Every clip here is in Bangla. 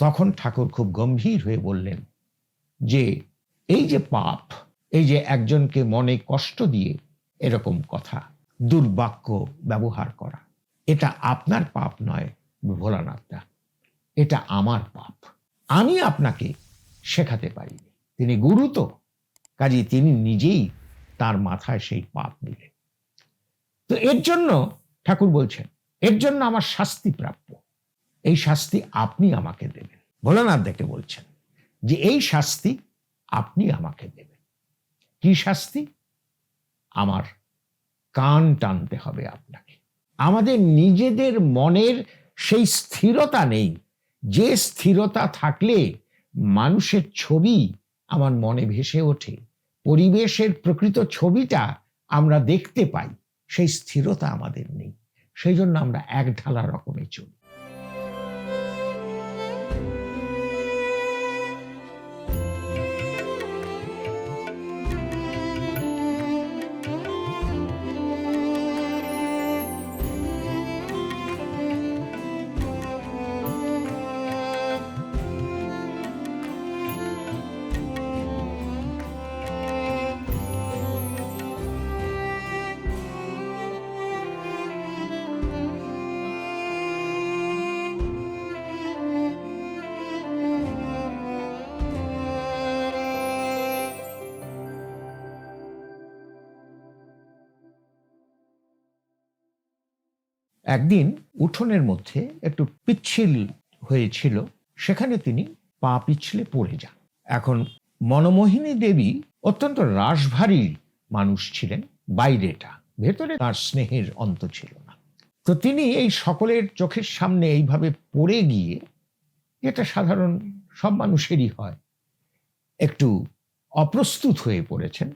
তখন ঠাকুর খুব গম্ভীর হয়ে বললেন, যে, এই যে পাপ, এই যে একজনকে মনে কষ্ট দিয়ে এরকম কথা দুর্বাক্য ব্যবহার করা, এটা আপনার পাপ নয় ভোলানাথদা এটা আমার পাপ। আমি আপনাকে শেখাতে পারিনি তিনি গুরু তো, কাজে তিনি নিজেই তার মাথায় সেই পাপ নিলেন তো এর জন্য ঠাকুর বলছেন, এর জন্য আমার শাস্তি প্রাপ্য। এই শাস্তি আপনি আমাকে দেবেন। ভোলানাথ দেখে বলছেন যে এই শাস্তি আপনি আমাকে দেবেন। কি শাস্তি? আমার কান টানতে হবে আপনাকে। আমাদের নিজেদের মনের সেই স্থিরতা নেই। যে স্থিরতা থাকলে মানুষের ছবি আমার মনে ভেসে ওঠে। পরিবেশের প্রকৃত ছবিটা আমরা দেখতে পাই। সেই স্থিরতা আমাদের নেই। সেই জন্য আমরা এক ঢালা রকমে চলি। একদিন উঠোনের মধ্যে একটু পিচ্ছিল হয়েছিল, সেখানে তিনি পা পিছলে পড়ে যান। এখন মনমোহিনী দেবী অত্যন্ত রাশভারী মানুষ ছিলেন বাইরেটা ভেতরে তার স্নেহের অন্ত ছিল না। তো তিনি এই সকলের চোখের সামনে এইভাবে পড়ে গিয়ে, এটা সাধারণ সব মানুষেরই হয়, একটু অপ্রস্তুত হয়ে পড়েছেন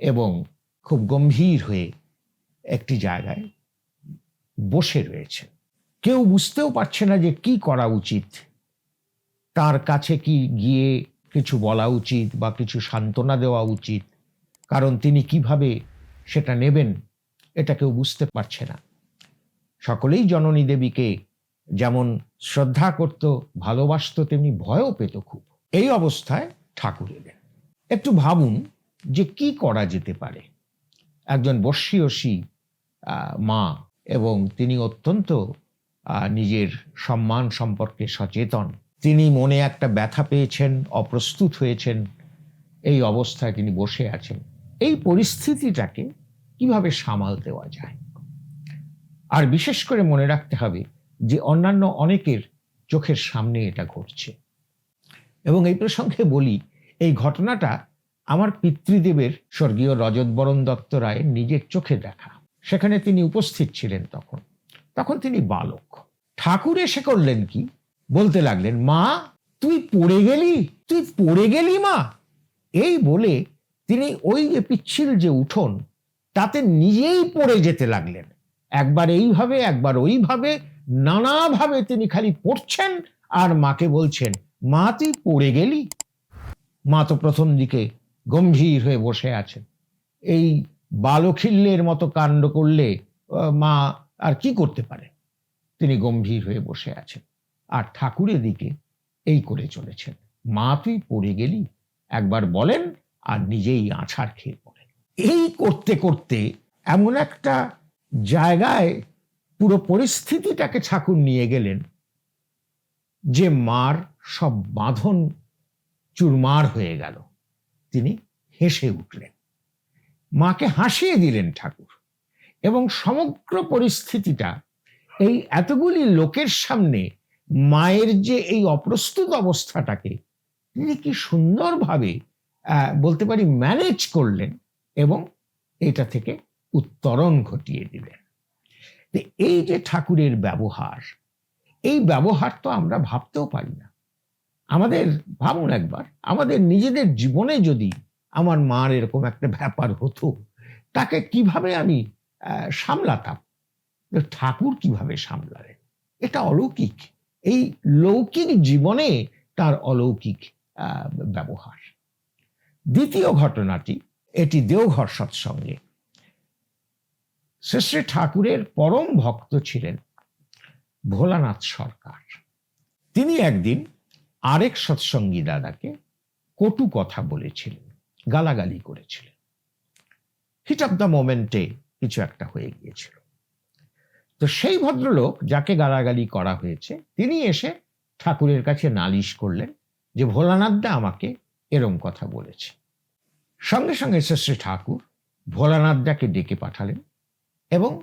এবং খুব গম্ভীর হয়ে একটি জায়গায় বসে রয়েছে। কেউ বুঝতেও পারছে না যে কি করা উচিত। তার কাছে কি গিয়ে কিছু বলা উচিত বা কিছু সান্ত্বনা দেওয়া উচিত? কারণ তিনি কীভাবে সেটা নেবেন, এটা কেউ বুঝতে পারছে না। সকলেই জননী দেবীকে যেমন শ্রদ্ধা করত, ভালোবাসত, তেমনি ভয়ও পেত খুব। এই অবস্থায় ঠাকুর এলেন। একটু ভাবুন যে কি করা যেতে পারে। একজন বর্ষীয়সী মা এবং তিনি অত্যন্ত নিজের সম্মান সম্পর্কে সচেতন। তিনি মনে একটা ব্যথা পেয়েছেন, অপ্রস্তুত হয়েছেন, এই অবস্থায় তিনি বসে আছেন। এই পরিস্থিতিটাকে কীভাবে সামাল দেওয়া যায়? আর বিশেষ করে মনে রাখতে হবে যে অন্যান্য অনেকের চোখের সামনে এটা ঘটছে। এবং এই প্রসঙ্গে বলি, এই ঘটনাটা আমার পিতৃদেবের স্বর্গীয় রজতবরণ দত্ত রায়ের নিজের চোখে দেখা। সেখানে তিনি উপস্থিত ছিলেন তখন। তখন তিনি বালক। ঠাকুর এসে করলেন কি? বলতে লাগলেন, মা, তুই পড়ে গেলি? তুই পড়ে গেলি, মা? এই বলে তিনি ওই যে পিচ্ছিল যে উঠোন, তাতে নিজেই পড়ে যেতে লাগলেন। একবার এইভাবে, একবার ওইভাবে, নানাভাবে তিনি খালি পড়ছেন আর মাকে বলছেন, মা, তুই পড়ে গেলি? মা তো প্রথম দিকে গম্ভীর হয়ে বসে আছেন। এই বালখিল্যের মতো কাণ্ড করলে মা আর কি করতে পারে? তিনি গম্ভীর হয়ে বসে আছেন আর ঠাকুরের দিকে এই করে চলেছেন। মা, তুই পড়ে গেলি? একবার বলেন আর নিজেই আছাড় খেয়ে পড়েন। এই করতে করতে এমন একটা জায়গায় পুরো পরিস্থিতিটাকে ঠাকুর নিয়ে গেলেন যে মার সব বাঁধন চুরমার হয়ে গেল। তিনি হেসে উঠলেন। মাকে হাসিয়ে দিলেন ঠাকুর। এবং সমগ্র পরিস্থিতিটা এই এতগুলি লোকের সামনে মায়ের যে এই অপ্রস্তুত অবস্থাটাকে তিনি কি সুন্দরভাবে বলতে পারি ম্যানেজ করলেন এবং এটা থেকে উত্তরণ ঘটিয়ে দিলেন। এই যে ঠাকুরের ব্যবহার, এই ব্যবহার তো আমরা ভাবতেও পারি না। আমাদের, ভাবুন একবার, আমাদের নিজেদের জীবনে যদি আমার মার এরকম একটা ব্যাপার হতো, তাকে কীভাবে আমি সামলাতাম? ঠাকুর কীভাবে সামলালেন? এটা অলৌকিক। এই লৌকিক জীবনে তার অলৌকিক ব্যবহার। দ্বিতীয় ঘটনাটি, এটি দেওঘর সৎসঙ্গে। শ্রী ঠাকুরের পরম ভক্ত ছিলেন ভোলানাথ সরকার। তিনি একদিন আরেক সৎসঙ্গী দাদাকে কটু কথা বলেছিলেন। গালাগালি করেছিলেন। হিট অফ দ্য মোমেন্টে কিছু একটা হয়ে গিয়েছিল। তো সেই ভদ্রলোক যাকে গালাগালি করা হয়েছে, তিনি এসে ঠাকুরের কাছে নালিশ করলেন যে ভোলানাথদা আমাকে এরম কথা বলেছে। সঙ্গে সঙ্গে শ্রী ঠাকুর ভোলানাথদাকে ডেকে পাঠালেন এবং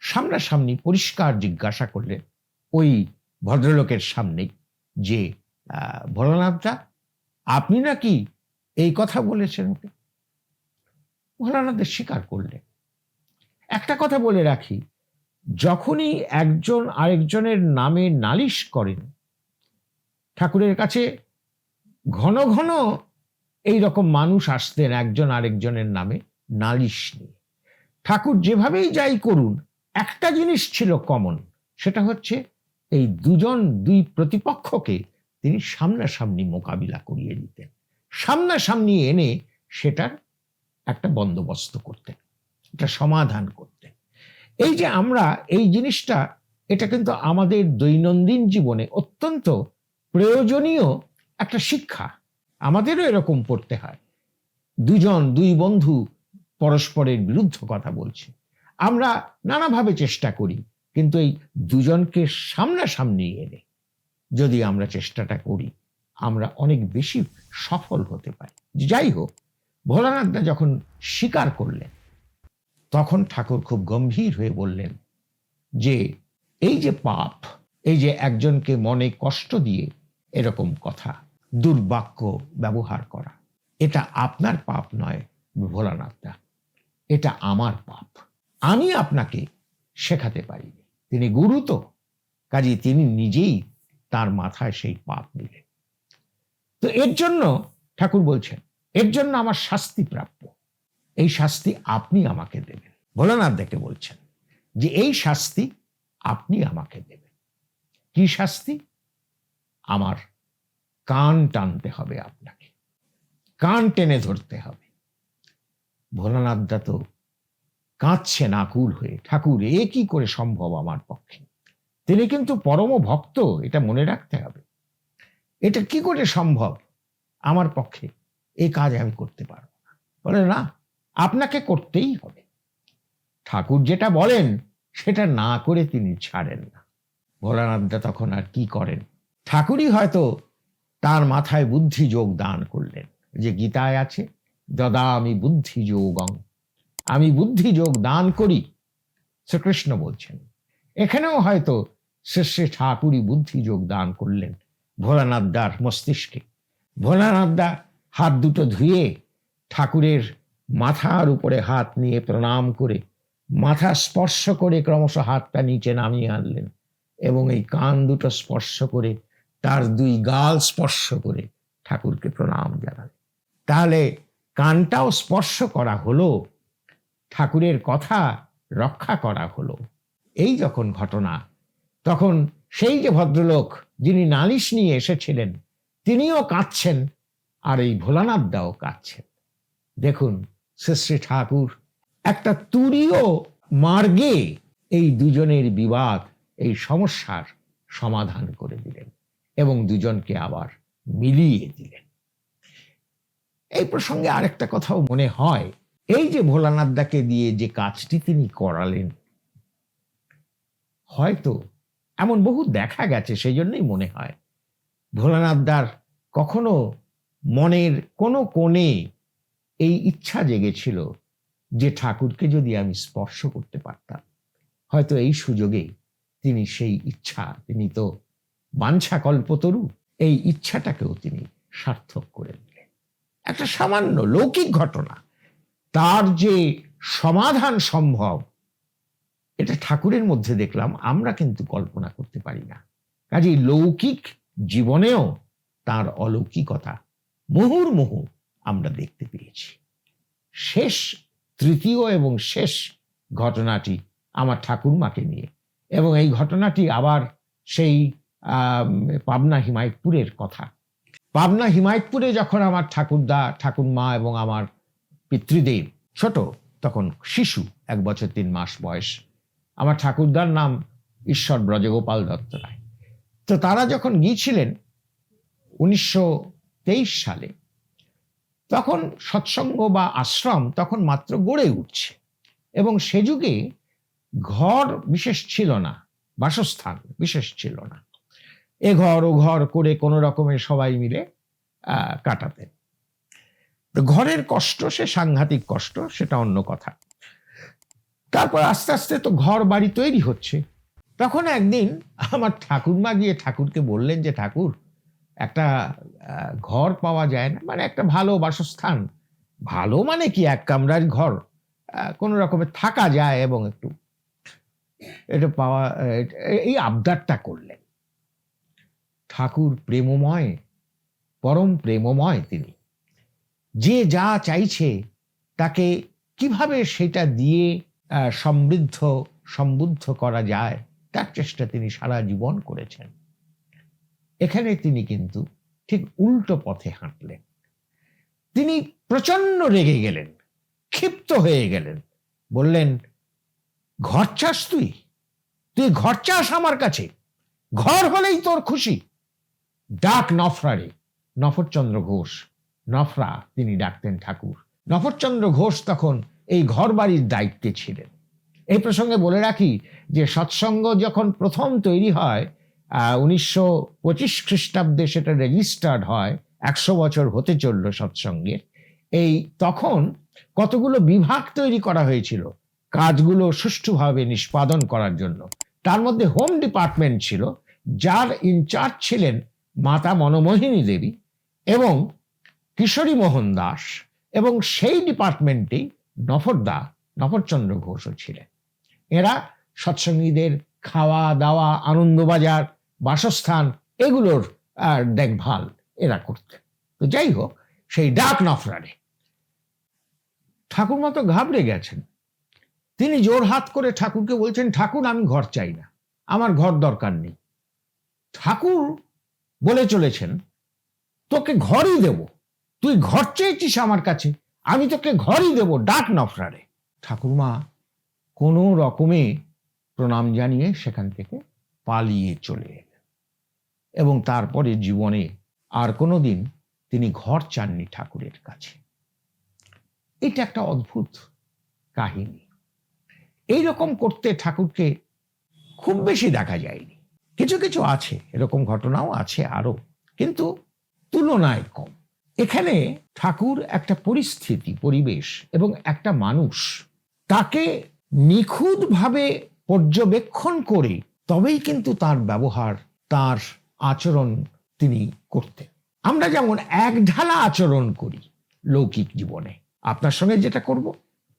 সামনাসামনি পরিষ্কার জিজ্ঞাসা করলেন, ওই ভদ্রলোকের সামনেই যে ভোলানাথদা আপনি নাকি এই কথা বলেছেন ভোলানাথ স্বীকার করলেন একটা কথা বলে রাখি, যখনই একজন আরেকজনের নামে নালিশ করেন, ঠাকুরের কাছে ঘন ঘন এই রকম মানুষ আসতেন একজন আরেকজনের নামে নালিশ নিয়ে। ঠাকুর যেভাবেই যাই করুন, একটা জিনিস ছিল কমন, সেটা হচ্ছে এই দুজন দুই প্রতিপক্ষকে তিনি সামনাসামনি মোকাবিলা করিয়ে দিতেন। সামনাসামনি এনে সেটার একটা বন্দোবস্ত করতেন এটা সমাধান করতেন এই যে আমরা এই জিনিসটা, এটা কিন্তু আমাদের দৈনন্দিন জীবনে অত্যন্ত প্রয়োজনীয় একটা শিক্ষা। আমাদেরও এরকম পড়তে হয়। দুজন দুই বন্ধু পরস্পরের বিরুদ্ধ কথা বলছে। আমরা নানাভাবে চেষ্টা করি, কিন্তু এই দুজনকে সামনাসামনি এনে যদি আমরা চেষ্টাটা করি আমরা অনেক বেশি সফল হতে পারি। যাই হোক ভোলানাথদা যখন স্বীকার করলেন, তখন ঠাকুর খুব গম্ভীর হয়ে বললেন যে, এই যে পাপ, এই যে একজনকে মনে কষ্ট দিয়ে এরকম কথা, দুর্বাক্য ব্যবহার করা, এটা আপনার পাপ নয় ভোলানাথদা এটা আমার পাপ। আমি আপনাকে শেখাতে পারিনি। তিনি গুরু তো কাজে তিনি নিজেই তার মাথায় সেই পাপ নিলেন তো এর জন্য ঠাকুর বলছেন, এর জন্য আমার শাস্তি প্রাপ্য। এই শাস্তি আপনি আমাকে দেবেন। ভোলানাথ দেখে বলছেন যে এই শাস্তি আপনি আমাকে দেবেন। কি শাস্তি? আমার কান টানতে হবে আপনাকে। কান টেনে ধরতে হবে। ভোলানাথদা তো কাঁদছেন আকুল হয়ে। ঠাকুর, এ কি করে সম্ভব আমার পক্ষে? তিনি কিন্তু পরম ভক্ত এটা মনে রাখতে হবে। এটা কি করে সম্ভব? আমার পক্ষে এই কাজ আমি করতে পারব বলে, না, আপনাকে করতেই হবে। ঠাকুর যেটা বলেন, সেটা না করে তিনি ছাড়েন না। ভোলানাথদা তখন আর কি করেন? ঠাকুরই হয়তো তার মাথায় বুদ্ধি যোগ দান করলেন যে, গীতায় আছে, দদা, আমি বুদ্ধি যোগং। আমি বুদ্ধি যোগ দান করি, শ্রীকৃষ্ণ বলছেন। এখানেও হয়তো শ্রী শ্রী ঠাকুরই বুদ্ধি যোগ দান করলেন। ভোলানাথদার মস্তিষ্কে। ভোলানাথদা হাত দুটো ধুয়ে ঠাকুরের মাথার উপরে হাত নিয়ে প্রণাম করে মাথা স্পর্শ করে ক্রমশ হাতটা নিচে নামিয়ে আনলেন এবং এই কান দুটো স্পর্শ করে তার দুই গাল স্পর্শ করে ঠাকুরকে প্রণাম জানালেন। তাহলে কানটাও স্পর্শ করা হলো, ঠাকুরের কথা রক্ষা করা হলো। এই যখন ঘটনা, তখন সেই যে ভদ্রলোক যিনি নালিশ নিয়ে এসেছিলেন, তিনিও কাঁদছেন আর এই ভোলানাথদাও কাঁদছেন। দেখুন, শ্রী ঠাকুর, একটা তুরীয় মার্গে এই দুজনের বিবাদ, এই সমস্যার সমাধান করে দিলেন এবং দুজনকে আবার মিলিয়ে দিলেন। এই প্রসঙ্গে আরেকটা কথাও মনে হয়, এই যে ভোলানাথদাকে দিয়ে যে কাজটি তিনি করালেন, হয়তো এমন বহু দেখা গেছে সেই জন্যই মনে হয়। ভোলানাথদার কখনো মনের কোনো কোণে এই ইচ্ছা জেগেছিল যে ঠাকুরকে যদি আমি স্পর্শ করতে পারতাম। হয়তো এই সুযোগে তিনি সেই ইচ্ছা, তিনি তো বাঞ্ছা কল্পতরু এই ইচ্ছাটাকেও তিনি সার্থক করে দিলেন। একটা সামান্য লৌকিক ঘটনা, তার যে সমাধান সম্ভব এটা ঠাকুরের মধ্যে দেখলাম, আমরা কিন্তু কল্পনা করতে পারি না। কাজে লৌকিক জীবনেও তার অলৌকিকতা মুহুর্মুহু আমরা দেখতে পেয়েছি। শেষ তৃতীয় এবং শেষ ঘটনাটি আমার ঠাকুরমাকে নিয়ে। এবং এই ঘটনাটি আবার সেই পাবনা হিমায়তপুরের কথা। পাবনা হিমায়তপুরে যখন আমার ঠাকুরদা, ঠাকুরমা এবং আমার পিতৃদেব ছোট, তখন শিশু, এক বছর তিন মাস বয়স আমার ঠাকুরদার নাম ঈশ্বর ব্রজগোপাল দত্ত রায়। তো তারা যখন গিয়েছিলেন উনিশশো তেইশ সালে, তখন সৎসঙ্গ বা আশ্রম তখন মাত্র গড়ে উঠছে এবং সে যুগে ঘর বিশেষ ছিল না, বাসস্থান বিশেষ ছিল না। এ ঘর ও ঘর করে কোনো রকমে সবাই মিলে কাটাতেন। ঘরের কষ্ট সে সাংঘাতিক কষ্ট, সেটা অন্য কথা। তারপর আস্তে আস্তে তো ঘর বাড়ি তৈরি হচ্ছে। তখন একদিন আমার ঠাকুরমা গিয়ে ঠাকুরকে বললেন যে, ঠাকুর, একটা ঘর পাওয়া যায় না। মানে একটা ভালো বাসস্থান। ভালো মানে কি? এক কামরার ঘর কোনো রকমে থাকা যায় এবং একটু এটা পাওয়া এই আবদারটা করলেন। ঠাকুর প্রেমময়, পরম প্রেমময় তিনি। যে যা চাইছে তাকে কীভাবে সেটা দিয়ে সমৃদ্ধ সমৃদ্ধ করা যায়, তার চেষ্টা তিনি সারা জীবন করেছেন। এখানে তিনি কিন্তু ঠিক উল্টো পথে হাঁটলেন। তিনি প্রচণ্ড রেগে গেলেন, ক্ষিপ্ত হয়ে গেলেন, বললেন, ঘর চাস তুই? তুই ঘর চাস আমার কাছে? ঘর হলেই তোর খুশি? ডাক নফরারে নফরচন্দ্র ঘোষ। নফরা? তিনি ডাকতেন ঠাকুর। নফরচন্দ্র ঘোষ তখন এই ঘর বাড়ির দায়িত্বে ছিলেন। এই প্রসঙ্গে বলে রাখি যে সৎসঙ্গ যখন প্রথম তৈরি হয় উনিশশো পঁচিশ খ্রিস্টাব্দে সেটা রেজিস্টার্ড হয়, একশো বছর হতে চলল সৎসঙ্গের। এই তখন কতগুলো বিভাগ তৈরি করা হয়েছিল, কাজগুলো সুষ্ঠুভাবে নিষ্পাদন করার জন্য। তার মধ্যে হোম ডিপার্টমেন্ট ছিল, যার ইনচার্জ ছিলেন মাতা মনমোহিনী দেবী এবং কিশোরী মোহন দাস এবং সেই ডিপার্টমেন্টেই নফরদা, নফরচন্দ্র ঘোষও ছিলেন। এরা সৎসঙ্গীদের খাওয়া দাওয়া, আনন্দবাজার, বাসস্থান এগুলোর দেখভাল এরা করতেন। তো যাই হোক, সেই ডাক নফরারে ঠাকুরমা তো ঘাবড়ে গেছেন। তিনি জোর হাত করে ঠাকুরকে বলছেন, ঠাকুর, আমি ঘর চাই না। আমার ঘর দরকার নেই। ঠাকুর বলে চলেছেন, তোকে ঘরই দেব। তুই ঘর চেয়েছিস আমার কাছে। আমি তোকে ঘরই দেব, ডাক নফরারে ঠাকুরমা, কোনো রকমে প্রণাম জানিয়ে সেখান থেকে পালিয়ে চলে এলেন। এবং তারপরে জীবনে আর কোনো দিন তিনি ঘর চাননি ঠাকুরের কাছে। এটা একটা অদ্ভুত কাহিনী। এই রকম করতে ঠাকুরকে খুব বেশি দেখা যায়নি। কিছু কিছু আছে, এরকম ঘটনাও আছে আরও কিন্তু তুলনায় কম। এখানে ঠাকুর একটা পরিস্থিতি, পরিবেশ এবং একটা মানুষ। তাকে নিখুঁতভাবে পর্যবেক্ষণ করে তবেই কিন্তু তার ব্যবহার, তার আচরণ তিনি করতেন। আমরা যেমন এক ঢালা আচরণ করি লৌকিক জীবনে, আপনার সঙ্গে যেটা করব,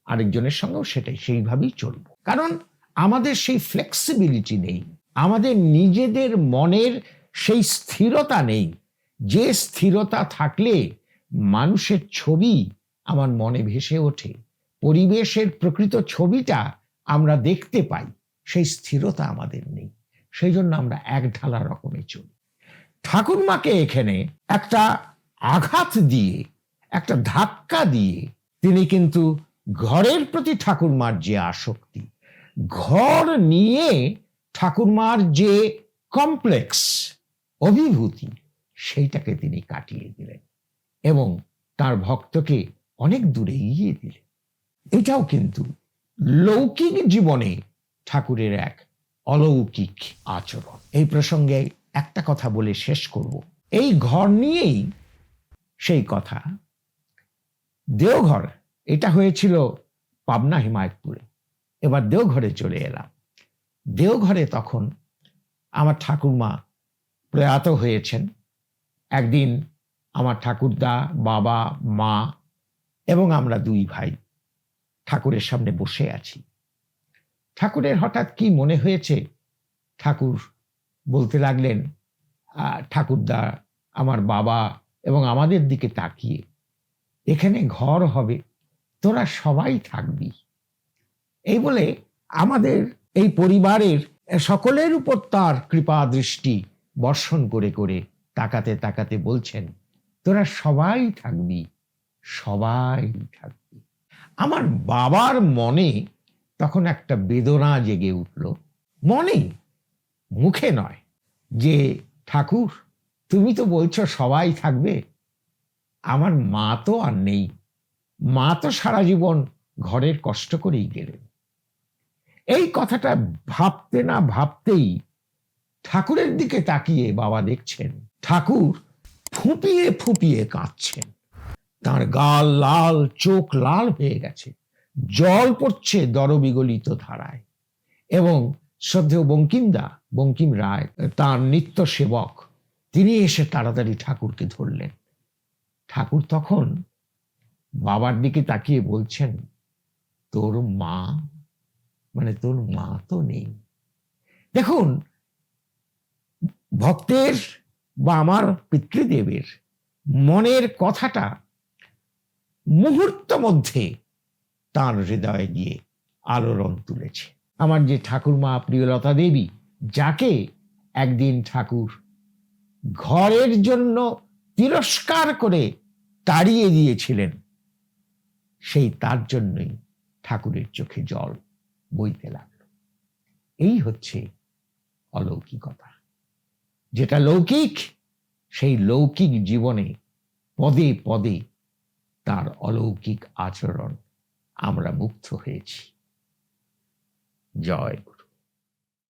আরেকজনের সঙ্গেও সেটাই, সেইভাবেই চলবো। কারণ আমাদের সেই ফ্লেক্সিবিলিটি নেই, আমাদের নিজেদের মনের সেই স্থিরতা নেই যে স্থিরতা থাকলে মানুষের ছবি আমার মনে ভেসে ওঠে। পরিবেশের প্রকৃত ছবিটা আমরা দেখতে পাই, সেই স্থিরতা আমাদের নেই। সেই জন্য আমরা এক ঢালা রকমে চলি। ঠাকুরমাকে এখানে একটা আঘাত দিয়ে, একটা ধাক্কা দিয়ে তিনি কিন্তু ঘরের প্রতি ঠাকুরমার যে আসক্তি, ঘর নিয়ে ঠাকুরমার যে কমপ্লেক্স, অভিভূতি সেইটাকে তিনি কাটিয়ে দিলেন এবং তার ভক্তকে অনেক দূরে এগিয়ে দিলেন। এটাও কিন্তু লৌকিক জীবনে ঠাকুরের এক অলৌকিক আচরণ। এই প্রসঙ্গে একটা কথা বলে শেষ করব। এই ঘর নিয়েই সেই কথা। দেওঘর, এটা হয়েছিল পাবনা হিমায়তপুরে। এবার দেওঘরে চলে এলাম। দেওঘরে তখন আমার ঠাকুরমা প্রয়াত হয়েছেন। একদিন আমার ঠাকুরদা, বাবা, মা এবং আমরা দুই ভাই ঠাকুরের সামনে বসে আছি। ঠাকুরের হঠাৎ কি মনে হয়েছে? ঠাকুর বলতে লাগলেন ঠাকুরদা, আমার বাবা এবং আমাদের দিকে তাকিয়ে। এখানে ঘর হবে, তোরা সবাই থাকবি। এই বলে আমাদের এই পরিবারের সকলের উপর তার কৃপা দৃষ্টি বর্ষণ করে করে তাকাতে তাকাতে বলছেন, তোরা সবাই থাকবি সবাই থাকবি। আমার বাবার মনে তখন একটা বেদনা জেগে উঠল। মনে, মুখে নয়, যে, ঠাকুর, তুমি তো বলছো সবাই থাকবে? আমার মা তো আর নেই। মা তো সারা জীবন ঘরের কষ্ট করেই গেলেন। এই কথাটা ভাবতে না ভাবতেই ঠাকুরের দিকে তাকিয়ে বাবা দেখছেন ঠাকুর ফুপিয়ে ফুপিয়ে কাঁদছেন। তার গাল লাল, চোখ লাল হয়ে গেছে। জল পড়ছে দরবিগলিত ধারায়। এবং শ্রদ্ধেয় বঙ্কিমদা, বঙ্কিম রায়, তার নিত্য সেবক, তিনি এসে তাড়াতাড়ি ঠাকুরকে ধরলেন। ঠাকুর তখন বাবার দিকে তাকিয়ে বলছেন, তোর মা মানে তোর মা তো নেই। দেখুন, ভক্তের বা আমার পিতৃদেবের মনের কথাটা মুহূর্ত মধ্যে তার হৃদয়ে গিয়ে আলোড়ন তুলেছে। আমার যে ঠাকুরমা প্রিয়লতা দেবী, যাকে একদিন ঠাকুর ঘরের জন্য তিরস্কার করে তাড়িয়ে দিয়েছিলেন, সেই তার জন্যই ঠাকুরের চোখে জল বইতে লাগল। এই হচ্ছে অলৌকিকতা। যেটা লৌকিক সেই লৌকিক জীবনে পদে পদে তার অলৌকিক আচরণ আমরা মুক্ত হয়েছি। জয়